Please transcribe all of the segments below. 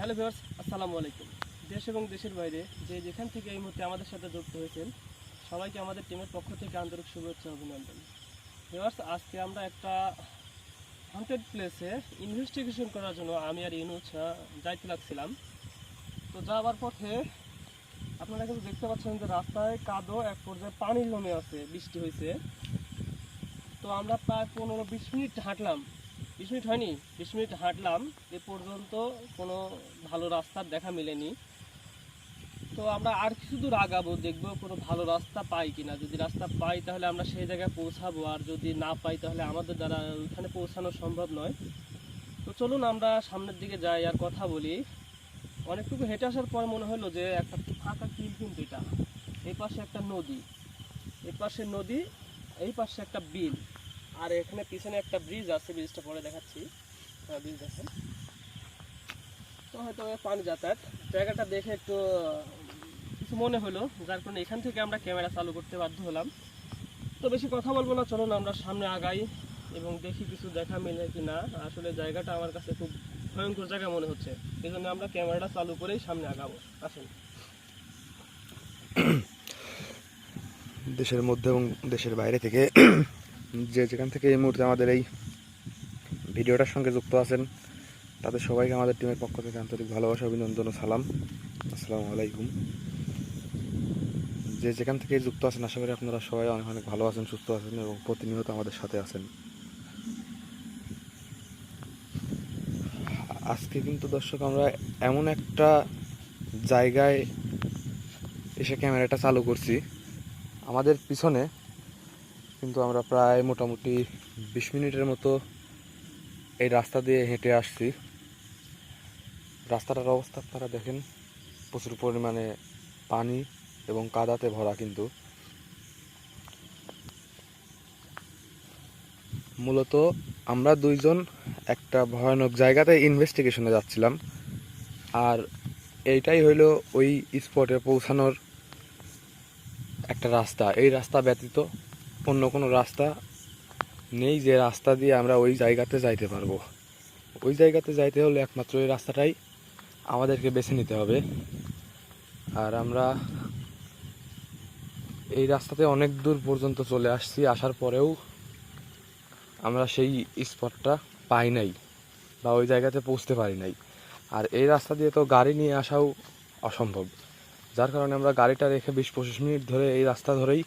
Hello viewers, আসসালামু আলাইকুম। দেশ এবং দেশের বাইরে যে যেখান থেকে এই মুহূর্তে আমাদের সাথে যুক্ত হয়েছেন, সবাইকে আমাদের টিমের পক্ষ থেকে আন্তরিক শুভেচ্ছা অভিনন্দন। ভিউয়ার্স, আজকে আমরা একটা হান্টেড প্লেসে ইনভেস্টিগেশন করার জন্য আমি আর ইনুজ যাইতে লাগছিলাম। তো যাওয়ার পথে আপনারা কিন্তু দেখতে পাচ্ছেন যে রাস্তায় কাদো এক পর্যায়ে পানি জমে আছে, বৃষ্টি হয়েছে তো আমরা প্রায় পনেরো বিশ মিনিট হাঁটলাম। বিশ মিনিট হয়নি, বিশ মিনিট হাঁটলাম, এ পর্যন্ত কোনো ভালো রাস্তার দেখা মেলেনি। তো আমরা আর কিছু দূর আগাবো, দেখব কোনো ভালো রাস্তা পাই কিনা। যদি রাস্তা পাই তাহলে আমরা সেই জায়গায় পৌঁছাবো, আর যদি না পাই তাহলে আমাদের দ্বারা ওইখানে পৌঁছানো সম্ভব নয়। তো চলুন আমরা সামনের দিকে যাই আর কথা বলি। অনেকটুকু হেঁটে আসার পর মনে হলো যে একটা ফাঁকা কিল কিন্তু এটা। এই পাশে একটা নদী এই পাশে নদী এই পাশে একটা বিল। আর এখানে পিছনে একটা ব্রিজ আছে ব্রিজটা পরে দেখাচ্ছি। হ্যাঁ ব্রিজ আছে তো হয়তো পানি যাতায়াত। জায়গাটা দেখে একটু কিছু মনে হলো, যার কারণে এখান থেকে আমরা ক্যামেরা চালু করতে বাধ্য হলাম। তো বেশি কথা বলব না, চলুন আমরা সামনে আগাই এবং দেখি কিছু দেখা মেলে কি না আসলে জায়গাটা আমার কাছে খুব ভয়ঙ্কর জায়গা মনে হচ্ছে। এই জন্য আমরা ক্যামেরাটা চালু করেই সামনে আগাবো। আসুন। দেশের মধ্যে এবং দেশের বাইরে থেকে যে যেখান থেকে এই মুহূর্তে আমাদের এই ভিডিওটার সঙ্গে যুক্ত আছেন, তাদের সবাইকে আমাদের টিমের পক্ষ থেকে আন্তরিক ভালোবাসা, অভিনন্দন ও সালাম। আসসালামু আলাইকুম। যে যেখান থেকে যুক্ত আছেন, আশা করি আপনারা সবাই অনেক অনেক ভালো আছেন, সুস্থ আছেন এবং প্রতিনিয়ত আমাদের সাথে আছেন। আজকে কিন্তু দর্শক, আমরা এমন একটা জায়গায় এসে ক্যামেরাটা চালু করছি। আমাদের পিছনে কিন্তু আমরা প্রায় মোটামুটি বিশ মিনিটের মতো এই রাস্তা দিয়ে হেঁটে আসছি। রাস্তাটার অবস্থা আপনারা দেখেন, প্রচুর পরিমাণে পানি এবং কাদাতে ভরা কিন্তু। মূলত আমরা দুইজন একটা ভয়ানক জায়গাতে ইনভেস্টিগেশনে যাচ্ছিলাম। আর এইটাই হইল ওই স্পটে পৌঁছানোর একটা রাস্তা। এই রাস্তা ব্যতীত অন্য কোনো রাস্তা নেই যে রাস্তা দিয়ে আমরা ওই জায়গাতে যাইতে পারব। ওই জায়গাতে যাইতে হলে একমাত্র এই রাস্তাটাই আমাদেরকে বেছে নিতে হবে। আর আমরা এই রাস্তাতে অনেক দূর পর্যন্ত চলে আসছি, আসার পরেও আমরা সেই স্পটটা পাই নাই বা ওই জায়গাতে পৌঁছতে পারি নাই। আর এই রাস্তা দিয়ে তো গাড়ি নিয়ে আসাও অসম্ভব, যার কারণে আমরা গাড়িটা রেখে বিশ পঁচিশ মিনিট ধরে এই রাস্তা ধরেই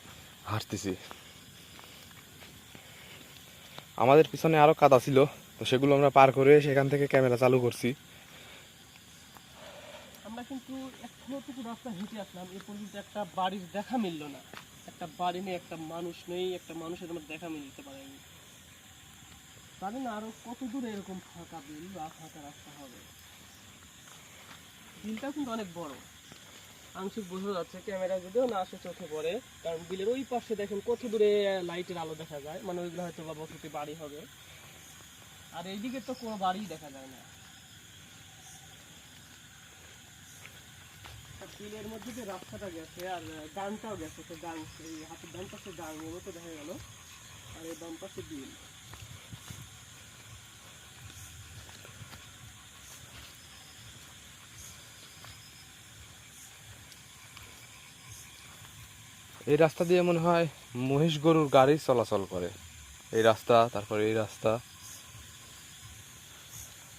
হাঁটতেছি। আমাদের পিছনে আরও কাদা ছিল, তো সেগুলো আমরা পার করে সেখান থেকে ক্যামেরা চালু করছি। আমরা কিন্তু এখনোটুকু রাস্তা হেঁটে আসলাম, এ পর্যন্ত একটা বাড়ির দেখা মিললো না। একটা বাড়ি নেই, একটা মানুষ নেই, একটা মানুষের আমার দেখা মিলতে পারেনি জানি না আরও কত দূরে এরকম ফাঁকা বিল বা ফাঁকা রাস্তা হবে। বিলটা কিন্তু অনেক বড়। আংশিক বোঝা যাচ্ছে ক্যামেরা যদিও না আসে চোখে পড়ে, কারণ বিলের ওই পাশে দেখেন কত দূরে লাইটের আলো দেখা যায় মানে ওইগুলো হয়তো বা বসতি বাড়ি হবে। আর এইদিকে তো কোনো বাড়িই দেখা যায় না। বিলের মধ্যে যে রাস্তাটা গেছে, আর গানটাও গেছে, তো গান এই হাতের ডান পাশে গান মতো দেখা গেল। আর এই বাম পাশে বিল। এই রাস্তা দিয়ে মনে হয় মহিষ গরুর গাড়ি চলাচল করে। এই রাস্তা, তারপরে এই রাস্তা।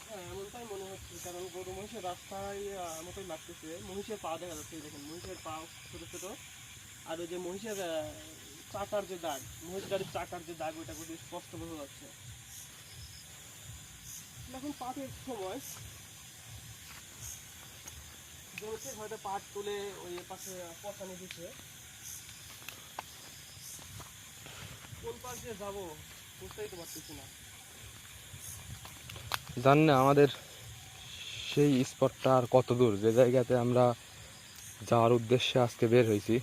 হ্যাঁ কারণ গরু মহিষের রাস্তায় মহিষের পা দেখা যাচ্ছে মহিষের পা আর ওই যে মহিষের যে দাগ, মহিষ গাড়ির যে দাগ, ওইটা স্পষ্ট যাচ্ছে। সময়। পাট তুলে ওই পাশে পচানি দিচ্ছে কোন জানি না, আমাদের সেই স্পটটা আর কত দূর। যে জায়গাতে আমরা যাওয়ার উদ্দেশ্যে আজকে বের হয়েছি।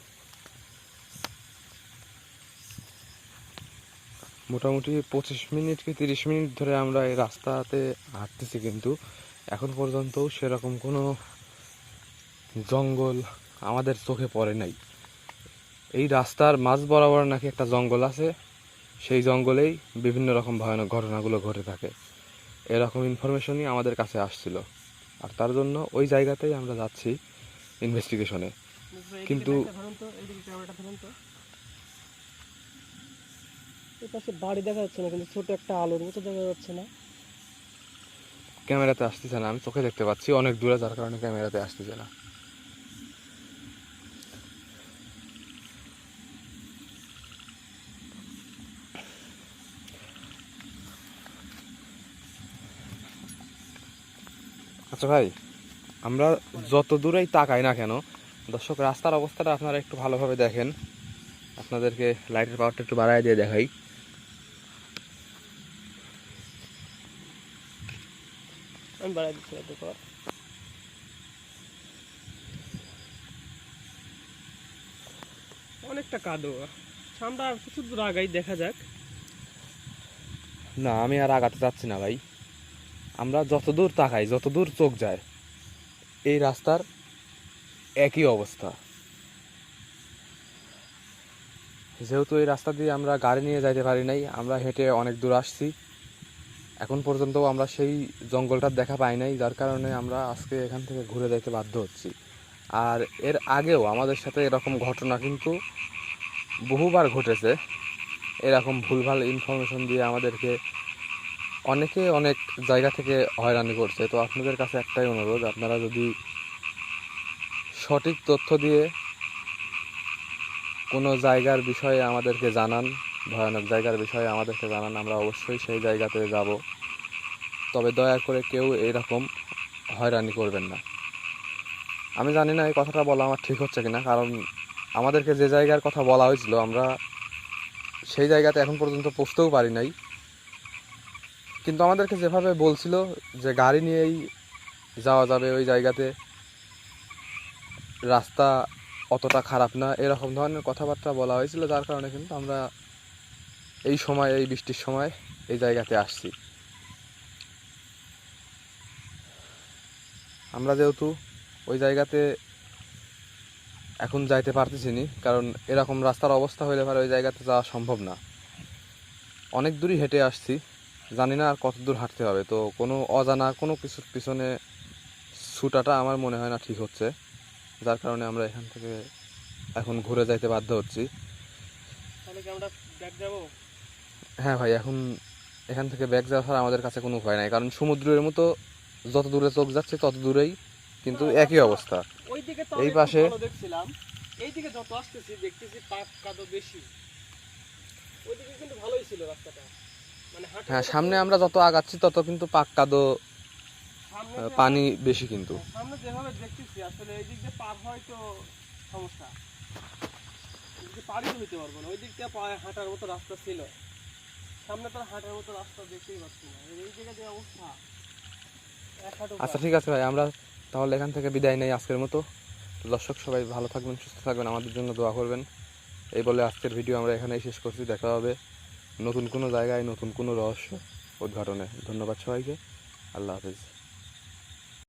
মোটামুটি পঁচিশ মিনিট কি তিরিশ মিনিট ধরে আমরা এই রাস্তাতে হাঁটতেছি কিন্তু এখন পর্যন্ত সেরকম কোনো জঙ্গল আমাদের চোখে পড়ে নাই। এই রাস্তার মাঝ বরাবর নাকি একটা জঙ্গল আছে। সেই জঙ্গলেই বিভিন্ন রকম ভয়ানক ঘটনাগুলো ঘটে থাকে। এরকম ইনফরমেশনই আমাদের কাছে আসছিল। আর তার জন্য ওই জায়গাতেই আমরা যাচ্ছি ইনভেস্টিগেশনে কিন্তু পাশে বাড়ি দেখা যাচ্ছে না কিন্তু ছোট একটা আলোর মতো দেখা যাচ্ছে না। ক্যামেরাতে আসতেছে না আমি চোখে দেখতে পাচ্ছি অনেক দূরে যার কারণে ক্যামেরাতে আসতেছে না। আচ্ছা ভাই আমরা যত দূরেই তাকাই না কেন দর্শক রাস্তার অবস্থাটা আপনারা একটু ভালোভাবে দেখেন। আপনাদেরকে লাইটের পাওয়ারটা একটু বাড়ায় দিয়ে দেখাই। আমি বাড়াই দিচ্ছি অনেকটা কাদো। আমরা কিছু দূর আগাই দেখা যাক। না আমি আর আগাতে চাচ্ছি না ভাই। আমরা যত দূর তাকাই যত দূর চোখ যায়, এই রাস্তার একই অবস্থা। যেহেতু এই রাস্তা দিয়ে আমরা গাড়ি নিয়ে যাইতে পারি নাই, আমরা হেঁটে অনেক দূর আসছি। এখন পর্যন্ত আমরা সেই জঙ্গলটার দেখা পাই নাই, যার কারণে আমরা আজকে এখান থেকে ঘুরে যেতে বাধ্য হচ্ছি। আর এর আগেও আমাদের সাথে এরকম ঘটনা কিন্তু বহুবার ঘটেছে। এরকম ভুলভাল ইনফরমেশন দিয়ে আমাদেরকে অনেকে অনেক জায়গা থেকে হয়রানি করছে, তো আপনাদের কাছে একটাই অনুরোধ, আপনারা যদি সঠিক তথ্য দিয়ে কোনো জায়গার বিষয়ে আমাদেরকে জানান, ভয়ানক জায়গার বিষয়ে আমাদেরকে জানান, আমরা অবশ্যই সেই জায়গাতে যাব। তবে দয়া করে কেউ এরকম হয়রানি করবেন না। আমি জানি না এই কথাটা বলা আমার ঠিক হচ্ছে কিনা, কারণ আমাদেরকে যে জায়গার কথা বলা হয়েছিল, আমরা সেই জায়গাতে এখন পর্যন্ত পৌঁছতেও পারি নাই। কিন্তু আমাদেরকে যেভাবে বলছিল যে গাড়ি নিয়েই যাওয়া যাবে ওই জায়গাতে, রাস্তা অতটা খারাপ না, এরকম ধরনের কথাবার্তা বলা হয়েছিল, যার কারণে কিন্তু আমরা এই সময়, এই বৃষ্টির সময় এই জায়গাতে আসছি। আমরা যেহেতু ওই জায়গাতে এখন যাইতে পারতেছি নি, কারণ এরকম রাস্তার অবস্থা হইলে পারে ওই জায়গাতে যাওয়া সম্ভব না। অনেক দূরই হেঁটে আসছি। জানি না আর কত দূর হাঁটতে হবে। তো কোনো অজানা কোনো কিছুর পিছনে ছুটাটা আমার মনে হয় না ঠিক হচ্ছে। যার কারণে আমরা এখান থেকে এখন ঘুরে যাইতে বাধ্য হচ্ছি। হ্যাঁ ভাই এখন এখান থেকে ব্যাগ যাওয়া ছাড়া আমাদের কাছে কোনো উপায় নাই। কারণ সমুদ্রের মতো যত দূরে চোখ যাচ্ছে তত দূরেই কিন্তু একই অবস্থা। এই পাশে- দেখছিলাম। এইদিকে যত আসতেছি দেখতেছি পাক কাদো বেশি। ওইদিকে কিন্তু ভালোই ছিল রাস্তাটা। হ্যাঁ সামনে আমরা যত আগাচ্ছি তত কিন্তু পাক কাদো পানি বেশি কিন্তু। সামনে যেভাবে দেখতেছি আসলে এই দিক দিয়ে পার হয় তো সমস্যা। এদিকে হইতে পারব না। ওই দিক দিয়ে হাঁটার মতো রাস্তা ছিল। সামনে তো হাঁটার মতো রাস্তা দেখতেই পাচ্ছি না। এই জায়গায় যে অবস্থা আচ্ছা ঠিক আছে ভাই আমরা তাহলে এখান থেকে বিদায় নেই আজকের মতো। দর্শক সবাই ভালো থাকবেন সুস্থ থাকবেন আমাদের জন্য দোয়া করবেন। এই বলে আজকের ভিডিও আমরা এখানেই শেষ করছি। দেখা হবে নতুন কোনো জায়গায় নতুন কোনো রহস্য উদ্ঘাটনে। ধন্যবাদ সবাইকে। আল্লাহ হাফিজ।